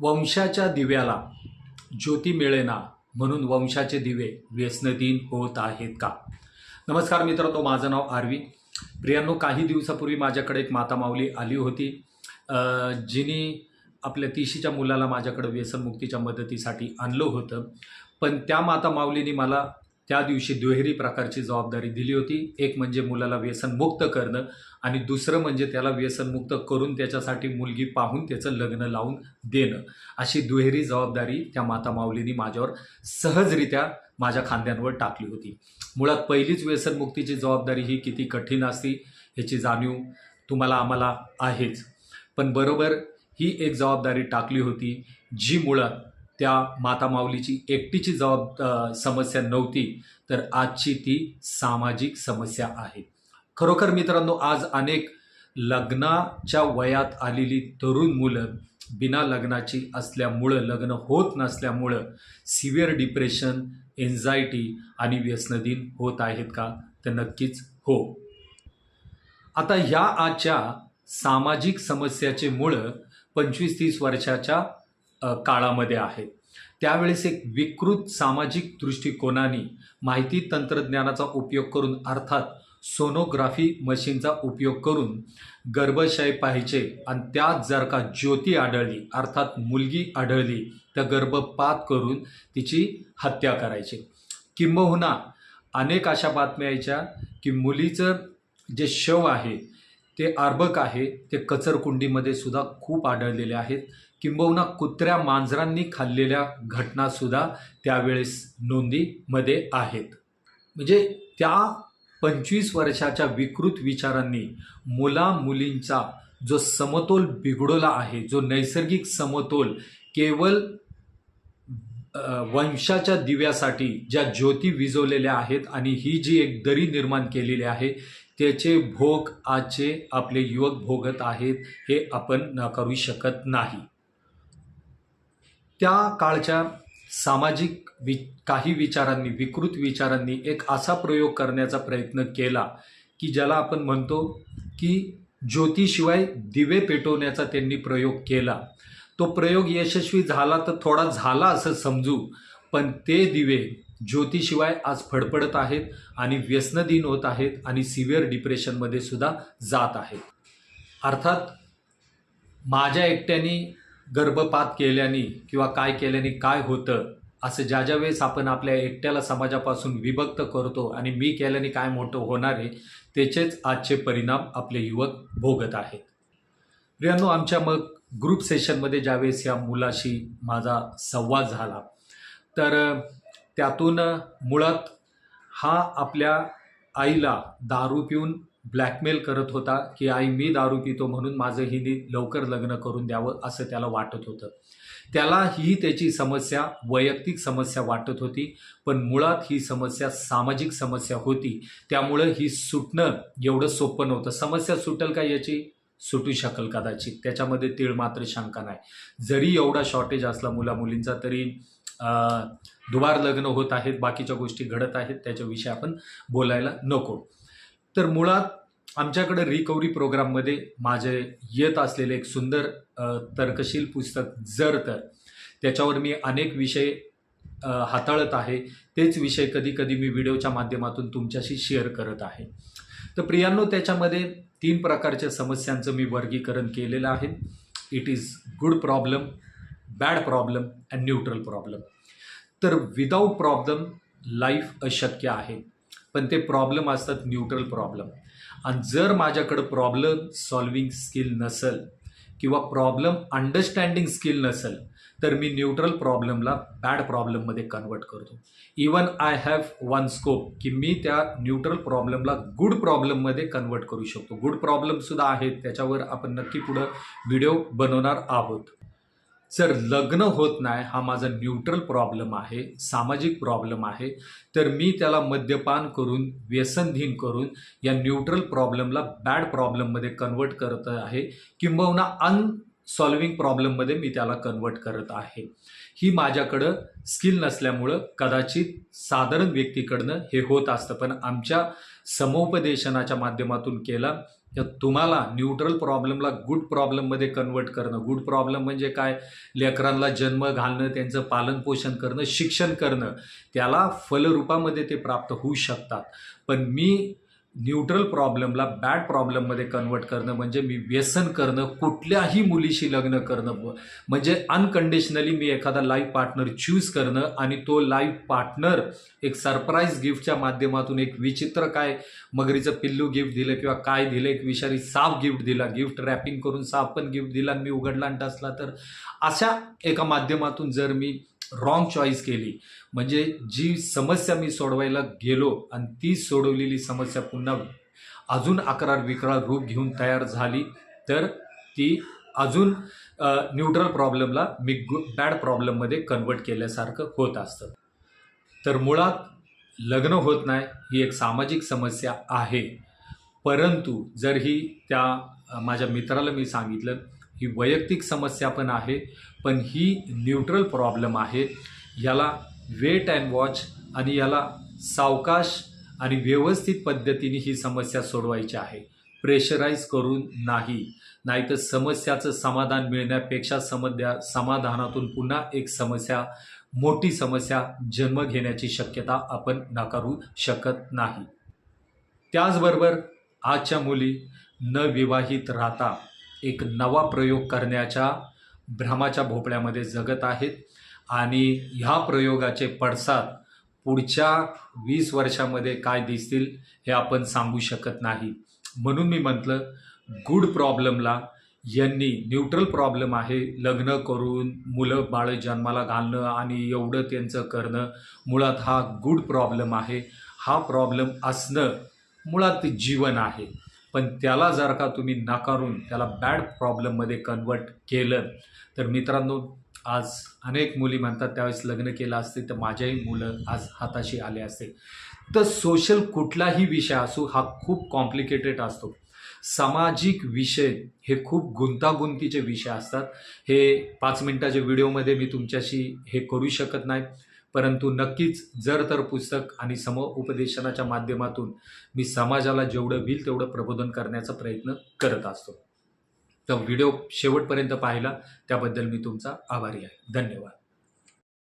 वंशाच्या दिव्याला ज्योती मिळेना म्हणून वंशाचे दिवे व्यसनदीन होत आहेत का? नमस्कार मित्रांनो माझं नाव आरवी. प्रियांनो काही दिवसापूर्वी माझ्याकडे एक माता माऊली आली होती जिने आपल्या तिशीच्या मुलाला माझ्याकडे व्यसनमुक्तीच्या मदतीसाठी आणलं होतं. पण त्या माता माऊलीने मला त्या दिवशी दुहेरी प्रकारची जबाबदारी दिली होती. एक म्हणजे मुलाला व्यसनमुक्त करणं आणि दुसरं म्हणजे त्याला व्यसनमुक्त करून त्याच्यासाठी मुलगी पाहून त्याचं लग्न लावून देणं. अशी दुहेरी जबाबदारी त्या माता माऊलींनी माझ्यावर सहजरित्या माझ्या खांद्यांवर टाकली होती. मुळात पहिलीच व्यसनमुक्तीची जबाबदारी ही किती कठीण असती ह्याची जाणीव तुम्हाला आम्हाला आहेच. पण बरोबर ही एक जबाबदारी टाकली होती जी मुळात त्या माता माऊलीची एकटीची जबाब समस्या नव्हती तर आजची ती सामाजिक समस्या आहे. खरोखर मित्रांनो आज अनेक लग्नाच्या वयात आलेली तरुण मुलं बिना लग्नाची असल्यामुळं लग्न होत नसल्यामुळं सिव्हिअर डिप्रेशन एन्झायटी आणि व्यसनदीन होत आहेत का? तर नक्कीच हो. आता ह्या आजच्या सामाजिक समस्याचे मुळं पंचवीस तीस वर्षाच्या काळामध्ये आहेत त्यावेळेस एक विकृत सामाजिक दृष्टिकोनाने माहिती तंत्रज्ञानाचा उपयोग करून अर्थात सोनोग्राफी मशीनचा उपयोग करून गर्भाशय पाहायचे आणि त्यात जर का ज्योती आढळली अर्थात मुलगी आढळली तर गर्भपात करून तिची हत्या करायची. किंबहुना अनेक अशा बातम्या यायच्या की मुलीचं जे शव आहे ते अर्भक आहे. ते कचरकुंडीमध्ये सुद्धा खूप आढळलेले आहेत. किंबहुना कुत्र्या मांजरांनी खाल्लेल्या घटनासुद्धा त्यावेळेस नोंदीमध्ये आहेत. म्हणजे त्या पंचवीस वर्षाच्या विकृत विचारांनी मुला मुलींचा जो समतोल बिघडवला आहे जो नैसर्गिक समतोल केवळ वंशाच्या दिव्यासाठी ज्या ज्योती विजवलेल्या आहेत आणि ही जी एक दरी निर्माण केलेली आहे त्याचे भोग आजचे आपले युवक भोगत आहेत हे आपण नाकारू शकत नाही. त्या काळच्या सामाजिक वि काही विचारांनी विकृत विचारांनी एक असा प्रयोग करण्याचा प्रयत्न केला की ज्याला आपण म्हणतो की ज्योतीशिवाय दिवे पेटवण्याचा त्यांनी प्रयोग केला. तो प्रयोग यशस्वी झाला तर थोडा झाला असं समजू पण ते दिवे ज्योतीशिवाय आज फडफडत आहेत आणि व्यसनदीन होत आहेत आणि सिव्हिअर डिप्रेशनमध्ये सुद्धा जात आहेत. अर्थात माझ्या एकट्याने गर्भपात केल्याने किंवा काय केल्याने काय होतं असं ज्या ज्या वेळेस आपण आपल्या एकट्याला समाजापासून विभक्त करतो आणि मी केल्याने काय मोठं होणार आहे त्याचेच आजचे परिणाम आपले युवक भोगत आहेत. प्रियांनो आमच्या मग ग्रुप सेशनमध्ये ज्यावेळेस या मुलाशी माझा संवाद झाला तर त्यातून मुळात हा आपल्या आईला दारू पिऊन ब्लॅकमेल करत होता की आई मी दारू पितो म्हणून माझं हिने लवकर लग्न करून द्यावं असं त्याला वाटत होतं. त्याला ही त्याची समस्या वैयक्तिक समस्या वाटत होती पण मुळात ही समस्या सामाजिक समस्या होती. त्यामुळं ही सुटणं एवढं सोपं नव्हतं. समस्या सुटेल का याची? सुटू शकेल कदाचित. त्याच्यामध्ये तीळ मात्र शंका नाही. जरी एवढा शॉर्टेज असला मुलामुलींचा तरी दुबार लग्न होत आहेत बाकीच्या गोष्टी घडत आहेत त्याच्याविषयी आपण बोलायला नको. तर मुळात आमच्याकडे रिकव्हरी प्रोग्राममध्ये माझे येत असलेले एक सुंदर तर्कशील पुस्तक जर तर त्याच्यावर मी अनेक विषय हाताळत आहे. तेच विषय कधी कधी मी व्हिडिओच्या माध्यमातून तुमच्याशी शेअर करत आहे. तर प्रियांनो त्याच्यामध्ये तीन प्रकारच्या समस्यांचं मी वर्गीकरण केलेलं आहे. It is good problem bad problem and neutral problem तर विदाऊट प्रॉब्लेम लाईफ अशक्य आहे. पण ते प्रॉब्लेम असतात न्यूट्रल प्रॉब्लेम आणि जर माझ्याकडं प्रॉब्लेम सॉल्विंग स्किल नसेल किंवा प्रॉब्लेम अंडरस्टँडिंग स्किल नसेल तर मी न्यूट्रल प्रॉब्लेमला बॅड प्रॉब्लेममध्ये कन्वर्ट करतो. Even I have one scope की मी त्या न्यूट्रल प्रॉब्लेमला गुड प्रॉब्लेममध्ये कन्वर्ट करू शकतो. गुड प्रॉब्लेमसुद्धा आहेत त्याच्यावर आपण नक्की पुढं व्हिडिओ बनवणार आहोत. जर लग्न होत नाही हा माझा न्यूट्रल प्रॉब्लेम आहे सामाजिक प्रॉब्लेम आहे. तर मी त्याला मद्यपान करून व्यसनधीन करून या न्यूट्रल प्रॉब्लेमला बॅड प्रॉब्लेममध्ये कन्वर्ट करत आहे किंबहुना अनसॉल्विंग प्रॉब्लेममध्ये मी त्याला कन्वर्ट करत आहे. ही माझ्याकडं स्किल नसल्यामुळं कदाचित साधारण व्यक्तीकडनं हे होत असतं पण आमच्या समुपदेशनाच्या माध्यमातून केलं तर तुम्हाला न्यूट्रल प्रॉब्लेमला गुड प्रॉब्लेममध्ये कन्वर्ट करणं गुड प्रॉब्लेम म्हणजे काय? लेकरांना जन्म घालणं त्यांचं पालनपोषण करणं शिक्षण करणं त्याला फलरूपामध्ये ते प्राप्त होऊ शकतात. पण मी न्यूट्रल प्रॉब्लेमला बॅड प्रॉब्लेममध्ये कन्वर्ट करणं म्हणजे मी व्यसन करणं कुठल्याही मुलीशी लग्न करणं म्हणजे अनकंडिशनली मी एखादा लाईफ पार्टनर चूज करणं आणि तो लाईफ पार्टनर एक सरप्राईज गिफ्टच्या माध्यमातून एक विचित्र काय मगरीचं पिल्लू गिफ्ट दिलं किंवा काय दिलं एक विषारी साप गिफ्ट दिला गिफ्ट रॅपिंग करून साप पण गिफ्ट दिला आणि मी उघडला आणि टसला. तर अशा एका माध्यमातून जर मी रॉंग चॉईस केली. म्हणजे जी समस्या मी सोडवायला गेलो आणि ती सोडवलेली समस्या पुन्हा अजून अकरार विकराळ रूप घेऊन तयार झाली तर ती अजून न्यूट्रल प्रॉब्लेमला मी गु बॅड प्रॉब्लेममध्ये कन्वर्ट केल्यासारखं होत असतं. तर मुळात लग्न होत नाही ही एक सामाजिक समस्या आहे. परंतु जर ही त्या माझ्या मित्राला मी सांगितलं ही वैयक्तिक समस्या पण आहे पण ही न्यूट्रल प्रॉब्लेम आहे. याला वेट अँड वॉच आणि याला सावकाश आणि व्यवस्थित पद्धतीने ही समस्या सोडवायची आहे. प्रेशराईज करून नाही. नाहीतर समस्याचं समाधान मिळण्यापेक्षा समध्या समाधानातून पुन्हा एक समस्या मोठी समस्या जन्म घेण्याची शक्यता आपण नाकारू शकत नाही. त्याचबरोबर आजच्या मुली न विवाहित राहता एक नवा प्रयोग करण्याच्या भ्रमाच्या भोपळ्यामध्ये जगत आहेत. आणि ह्या प्रयोगाचे पडसाद पुढच्या वीस वर्षामध्ये काय दिसतील हे आपण सांगू शकत नाही. म्हणून मी म्हटलं गुड प्रॉब्लेमला यांनी न्यूट्रल प्रॉब्लेम आहे लग्न करून मुलं बाळं जन्माला घालणं आणि एवढं त्यांचं करणं मुळात हा गुड प्रॉब्लेम आहे. हा प्रॉब्लेम असणं मुळात जीवन आहे. पण त्याला जर का तुम्ही नाकारून त्याला बॅड प्रॉब्लेममध्ये कन्वर्ट केलं तर मित्रांनो आज अनेक मुली म्हणतात त्यावेळेस लग्न केलं असते तर माझ्याही मुलं आज हाताशी आले असते. तर सोशल कुठलाही विषय असो हा खूप कॉम्प्लिकेटेड असतो. सामाजिक विषय हे खूप गुंतागुंतीचे विषय असतात. हे पाच मिनटाच्या व्हिडिओमध्ये मी तुमच्याशी हे करू शकत नाही. परंतु नक्कीच जर तर पुस्तक आणि समउपदेशनाच्या माध्यमातून मी समाजाला जेवढं होईल तेवढं प्रबोधन करण्याचा प्रयत्न करत असतो. तर व्हिडिओ शेवटपर्यंत पाहिला त्याबद्दल मी तुमचा आभारी आहे. धन्यवाद.